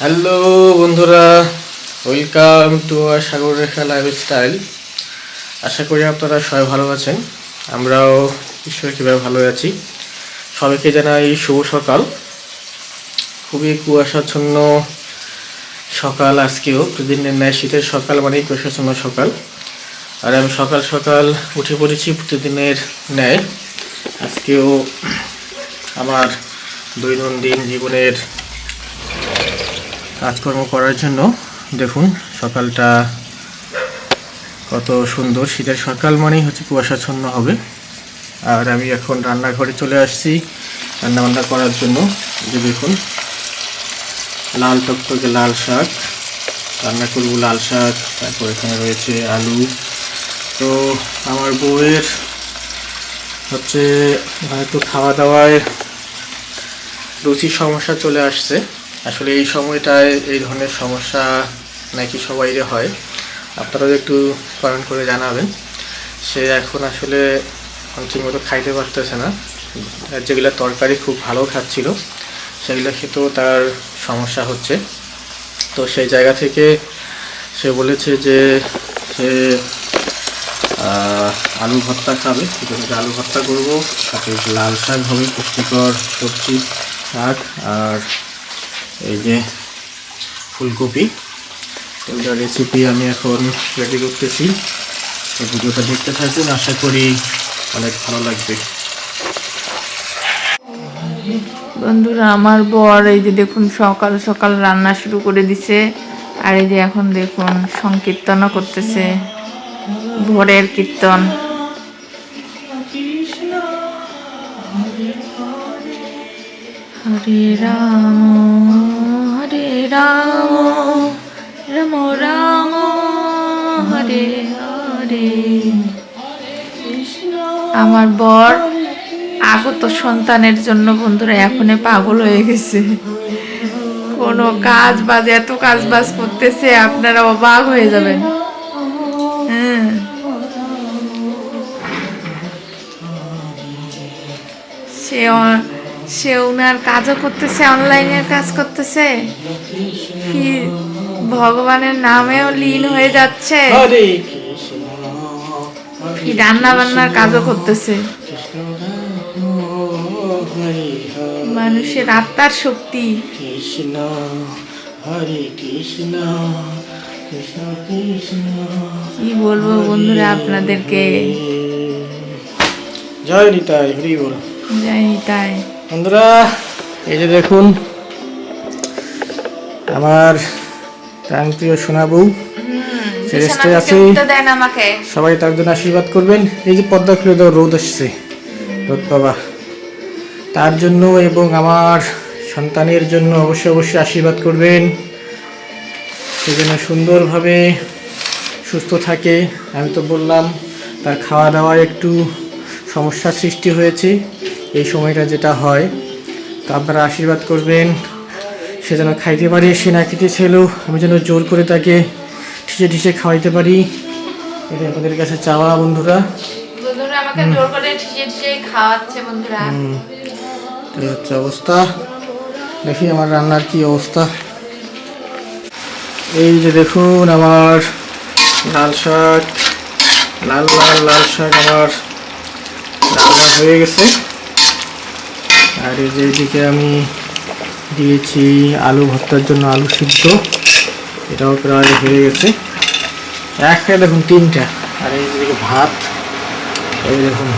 Hello বন্ধুরা, welcome to Sagar Rekha lifestyle. আশা করি আপনারা সবাই ভালো আছেন, আমরাও ঈশ্বর কীভাবে ভালো আছি। সবাইকে জানাই শুভ সকাল। খুবই কুয়াশাচ্ছন্ন সকাল আজকেও প্রতিদিনের ন্যায় শীতের সকাল মানেই কুয়াশাচ্ছন্ন সকাল। আর আমি সকাল সকাল উঠে পড়েছি প্রতিদিনের ন্যায়। আজকেও আমার দৈনন্দিন জীবনের কাজকর্ম করার জন্য। দেখুন, সকালটা কত সুন্দর। শীতের সকাল মানেই হচ্ছে কুয়াশাচ্ছন্ন হবে। আর আমি এখন রান্নাঘরে চলে আসছি রান্নাবান্না করার জন্য। যে দেখুন, লাল টকটকে লাল শাক, রান্না করব লাল শাক, তারপর এখানে রয়েছে আলু। তো আমার বউয়ের হচ্ছে হয়তো খাওয়া দাওয়ায় রুচির সমস্যা চলে আসছে। আসলে এই সময়টায় এই ধরনের সমস্যা নাকি সবাইরে হয়। আপনারাও একটু কমেন্ট করে জানাবেন। সে এখন আসলে ঠিকমতো খাইতে পারতেছে না। যেগুলো তরকারি খুব ভালো খাচ্ছিল, সেগুলো খেতেও তার সমস্যা হচ্ছে। তো সেই জায়গা থেকে সে বলেছে যে সে আলু ভর্তা খাবে। আলু ভর্তা করব সাথে লাল শাক হবে, পুষ্টিকর সবজি, শাক, আর এই যে ফুলকপি। এগুলো রেসিপি আমি এখন রেডি করতেছি। ভিডিওটা দেখতে থাকুন আশা করি অনেক ভালো লাগবে। বন্ধুরা, আমার বর এই যে দেখুন সকাল সকাল রান্না শুরু করে দিছে। আর এই যে এখন দেখুন সংকীর্তনও করতেছে। ভোরের কীর্তন। হরে রাম। রাম রাম রাম, হরে হরে। আমার বর আগত সন্তানের জন্য বন্ধুরা এখনই পাগল হয়ে গেছে। কোনো কাজ বাজ, এত কাজ বাজ করতেছে, আপনারা অবাক হয়ে যাবেন। হ্যাঁ। সে সে ওনার কাজও করতেছে অনলাইনের কাজ করতেছে। কি ভগবানের নামেও লীন হয়ে যাচ্ছে। কি রান্না বান্নার কাজও করতেছে। মানুষের আত্মার শক্তি। কৃষ্ণ হরে কৃষ্ণ কি বলব বন্ধুরা আপনাদেরকে? জয় নিতাই হরি বল। জানি তাই বন্ধুরা এই যে দেখুন আমার প্রাণপ্রিয় সোনা বউ সে রেস্টে আছে। সবাই তার জন্য আশীর্বাদ করবেন। এই যে পর্দা খুলে দেওয়া রোদ আসছে। রোদ বাবা। তার জন্য এবং আমার সন্তানের জন্য অবশ্যই অবশ্যই আশীর্বাদ করবেন। সে যেন সুন্দরভাবে সুস্থ থাকে। আমি তো বললাম তার খাওয়া দাওয়ায় একটু সমস্যার সৃষ্টি হয়েছে। এই সময়টা যেটা হয় তো আপনারা আশীর্বাদ করবেন সে যেন খাইতে পারে সে না খেতে ছিল আমি যেন জোর করে তাকে ঠিসে ঠিসে খাওয়াইতে পারি। এটা আপনাদের কাছে চাওয়া বন্ধুরা। হচ্ছে অবস্থা। দেখি আমার রান্নার কি অবস্থা। এই যে দেখুন আমার লাল শাক লাল লাল লাল শাক আমার রান্না হয়ে গেছে। আর এই যে এদিকে আমি দিয়েছি আলু ভর্তার জন্য আলু সিদ্ধ, এটাও প্রায় হয়ে গেছে। একটা দেখুন, তিনটা। আর এই ভাত, এই দেখুন,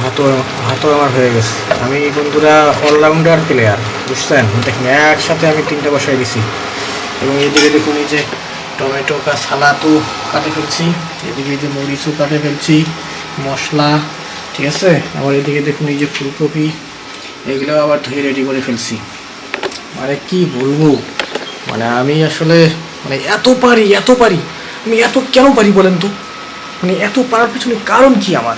ভাতও ভাতও আমার হয়ে গেছে। আমি বন্ধুরা অলরাউন্ডার প্লেয়ার বুঝছেন? দেখুন, একসাথে আমি তিনটা বসাই দিছি। এবং এদিকে দেখুন, এই যে টমেটো কা সালাদও কাটে ফেলছি, এদিকে এই যে মরিচও কাটে ফেলছি, মশলা, ঠিক আছে? আবার এদিকে দেখুন, এই যে ফুলকপি এগুলো আবার ধুয়ে রেডি করে ফেলছি। মানে কি বলব? মানে আমি আসলে মানে এত পারি এত পারি। আমি এত কেন পারি বলেন তো? মানে এত পারার পিছনে কারণ কি আমার?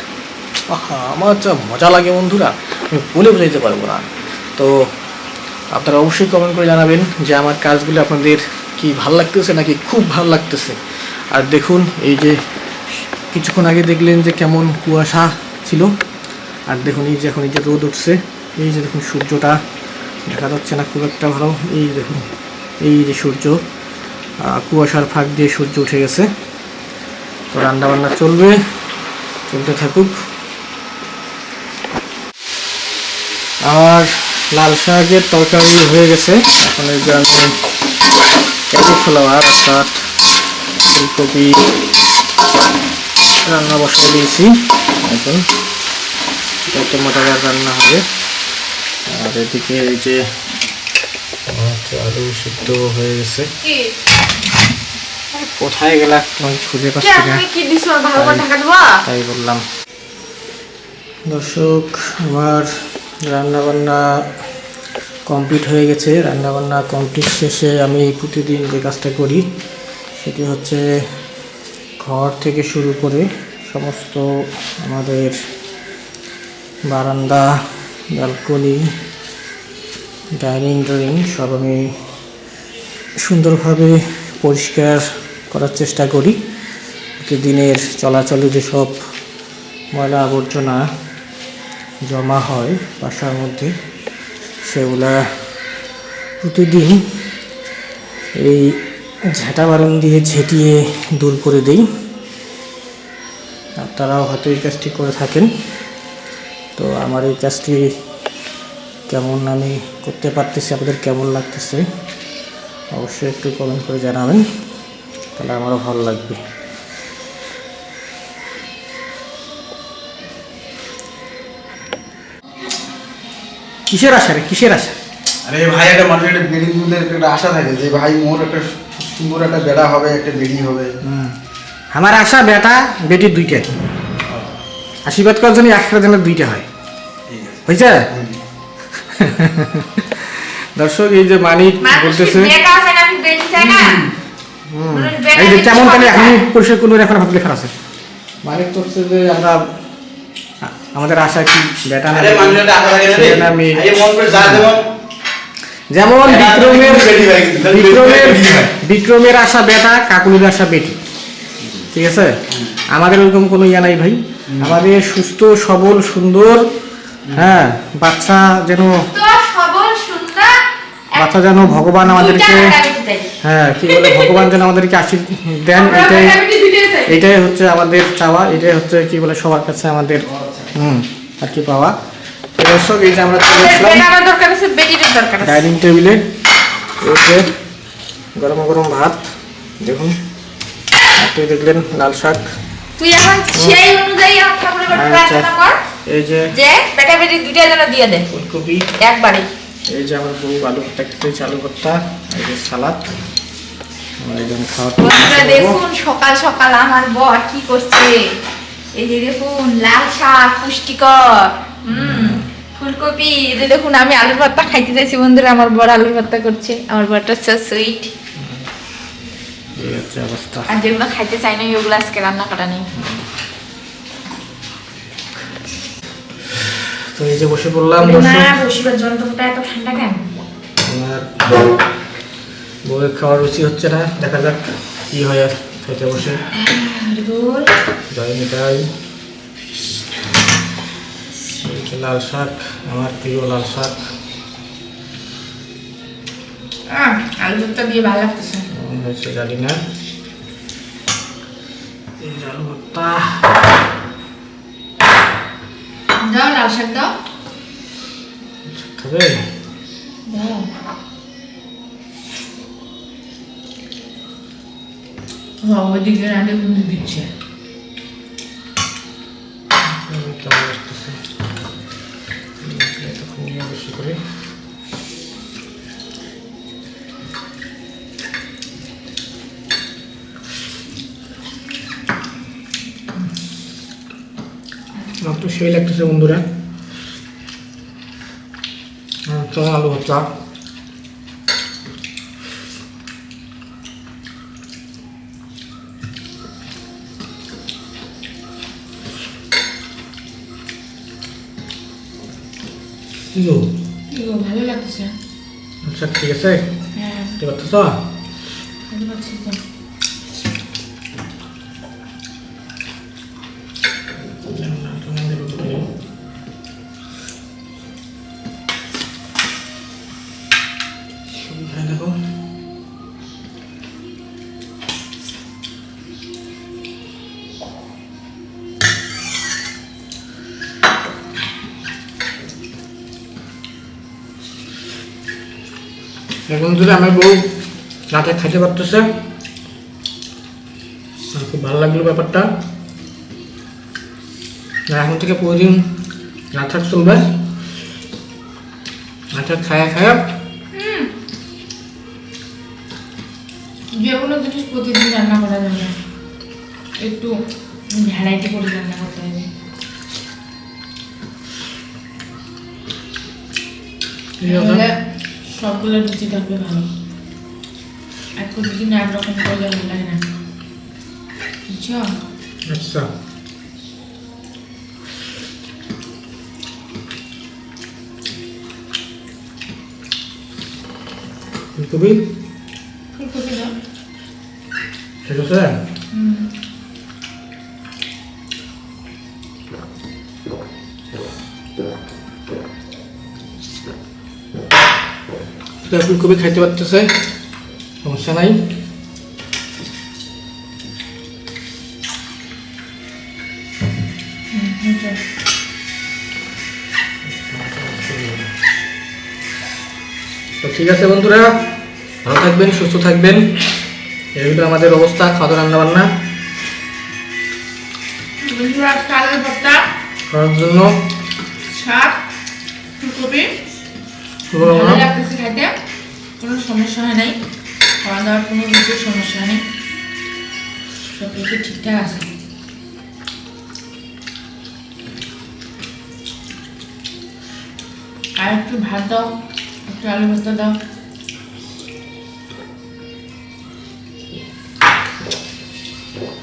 আহা, আমার যা মজা লাগে বন্ধুরা, আমি বলে বোঝাইতে পারব না। তো আপনারা অবশ্যই কমেন্ট করে জানাবেন যে আমার কাজগুলো আপনাদের কি ভালো লাগতেছে নাকি খুব ভালো লাগতেছে। আর দেখুন, এই যে কিছুক্ষণ আগে দেখলেন যে কেমন কুয়াশা ছিল। আর দেখুন, এই যে এখন এই যে রোদ উঠছে। এই যে দেখুন সূর্যটা দেখা যাচ্ছে না খুব একটা ভালো। এই দেখুন, এই যে সূর্য কুয়াশার ফাঁক দিয়ে সূর্য উঠে গেছে। তো রান্নাবান্না চলবে, চলতে থাকুক। আর লাল শাকের তরকারি হয়ে গেছে। এখন এই যে আমি ক্যালিফ্লাওয়ার অর্থাৎ ফুলকপি রান্না বসিয়ে দিয়েছি। এখন এটা একটা মজাদার রান্না হবে। আর এদিকে এই যে আলু সিদ্ধ হয়ে গেছে। কোথায় গেলা? তুমি খুঁজে পাচ্ছি না। আপনি কি দিছো? ভালো করে ঢাকা দেবো? তাই বললাম। দর্শক আমার রান্না বান্না কমপ্লিট হয়ে গেছে। রান্না বান্না কমপ্লিট শেষে আমি প্রতিদিন যে কাজটা করি সেটি হচ্ছে ঘর থেকে শুরু করে সমস্ত আমাদের বারান্দা ব্যালকনি ডাইনিং ড্রয়িং সব আমি সুন্দরভাবে পরিষ্কার করার চেষ্টা করি। প্রতিদিনের চলাচলে যেসব ময়লা আবর্জনা জমা হয় বাসার মধ্যে, সেগুলা প্রতিদিন এই ঝাঁটা বারণ দিয়ে ঝেঁটিয়ে দূর করে দেই। আপনারাও হয়তো এই কাজটি করে থাকেন। তো আমার এই কাজটি কেমন আমি করতে পারতেছি আপনাদের কেমন লাগতেছে অবশ্যই একটু কমেন্ট করে জানাবেন। তাহলে আমারও ভালো লাগবে। কিসের আশা রে? কিসের আশা? আরে ভাই একটা মানুষের একটা বেডি তুলতে একটা আশা থাকে যে ভাই মোর একটা সুন্দর একটা বেড়া হবে একটা বেডি হবে। আমার আশা বেটা বেটি দুইটাই। আশীর্বাদ করার জন্য একটা যেন দুইটা হয়। হয়েছে? দর্শক এই যে মানিক বলতেছে এই যে কেমন তাহলে এখন। পরিষ্কার এখন হাত লেখা আছে। করছে যে আমরা আমাদের আশা কি বেটা না মন যেমন বিক্রমের বিক্রমের বিক্রমের আশা বেটা কাকুলির আশা বেটি। ঠিক আছে? আমাদের ওরকম কোনো ইয়া নাই ভাই। আমাদের সুস্থ সবল সুন্দর হ্যাঁ বাচ্চা যেন বাচ্চা যেন ভগবান আমাদেরকে হ্যাঁ কি বলে ভগবান যেন আমাদেরকে আশীর্বাদ দেন এটাই এটাই হচ্ছে আমাদের চাওয়া এটাই হচ্ছে কি বলে সবার কাছে আমাদের হুম আর কি পাওয়া। দর্শক এই যে আমরা চলে আছে ডাইনিং টেবিলে রয়েছে গরম গরম ভাত দেখুন। আপনি দেখলেন লাল শাক। তুই এখন সেই অনুযায়ী। প্রার্থনা কর। এই যে যে দুইটা যেন দিয়ে দেয়। ফুলকপি। একবারে। এই যে আমার বউ আলু ভর্তা ভর্তা এই যে সালাদ। দেখুন সকাল সকাল আমার বর কি করছে। এই যে দেখুন লাল শাক পুষ্টিকর। হুম ফুলকপি। এই দেখুন আমি আলুর ভর্তা খাইতে চাইছি বন্ধুরা আমার বর আলুর ভর্তা করছে। আমার বরটা সো সুইট অবস্থা। আর যেগুলো খাইতে চাই না ওগুলো আজকে রান্না করা নেই। তো এই যে বসে পড়লাম বসিবার যন্ত্রটা এত ঠান্ডা কেন? আমার বউয়ের খাওয়ার রুচি হচ্ছে না দেখা যাক কি হয় আর খেতে বসে। জয় মিঠাই। লাল শাক আমার প্রিয় লাল শাক। আলু ভর্তা দিয়ে ভালো লাগতেছে। কেমন জানি না। এই আলু ভর্তা। দাও লাল শাক দাও। খাবে দাও। ওইদিকে রান্না বন্ধু দিচ্ছে। কেমন বেশি করে। তো সেই লাগতেছে বন্ধুরা। আলু কি গো? এগো ভালো লাগতেছে। আচ্ছা ঠিক আছে। হ্যাঁ। ঠিক আছে তো। যদি আমার বউ রাতে খাইতে পারতেছে। খুব ভালো লাগল ব্যাপারটা। এখন থেকে প্রতিদিন নাটক চলবে। নাটক খায়া খায়া যে কোনো জিনিস প্রতিদিন রান্না করা যাবে। একটু ভ্যারাইটি করে রান্না করতে হবে। তাহলে সবগুলো রুচি থাকবে ভালো। আর প্রতিদিন একরকম করলে ভালো লাগে না। বুঝছ? আচ্ছা। ফুলকপি? ফুলকপি দাও। ঠিক আছে? ফুলকপি খাইতে পারতেছে? সমস্যা নাই। তো ঠিক আছে বন্ধুরা ভালো থাকবেন সুস্থ থাকবেন। এই হলো আমাদের অবস্থা খাওয়া রান্না বান্না করার জন্য শাক ফুলকপি। সমস্যা হয় নাই। খাওয়া দাওয়ার কোনো কিছু সমস্যা নেই। সব কিছু ঠিকঠাক আছে। আর একটু ভাত দাও, একটু আলু ভর্তা দাও।